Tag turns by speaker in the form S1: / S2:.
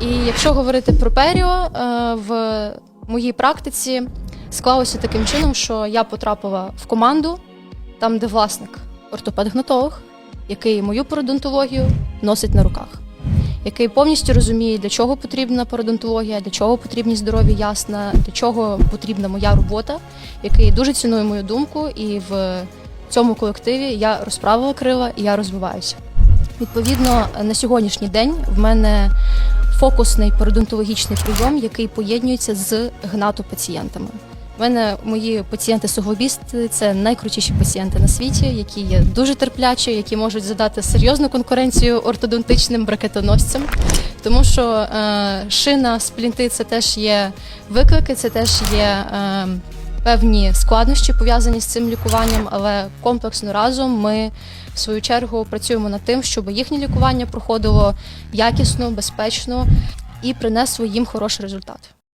S1: І якщо говорити про періо, е, в моїй практиці склалося таким чином, що я потрапила в команду, там, де власник ортопед-гнатолог, який мою пародонтологію носить на руках, який повністю розуміє, для чого потрібна пародонтологія, для чого потрібні здорові ясна, для чого потрібна моя робота, який дуже цінує мою думку, і в цьому колективі я розправила крила і я розвиваюся. Відповідно, на сьогоднішній день в мене фокусний пародонтологічний прийом, який поєднується з гнатопацієнтами. У мене мої пацієнти суглобісти це найкрутіші пацієнти на світі, які є дуже терплячі, які можуть задати серйозну конкуренцію ортодонтичним бракетоносцям. Тому що е, шина, сплінти це теж є виклики, це теж є е, певні складнощі пов'язані з цим лікуванням, але комплексно разом ми в свою чергу працюємо над тим, щоб їхнє лікування проходило якісно, безпечно і принесло їм хороший результат.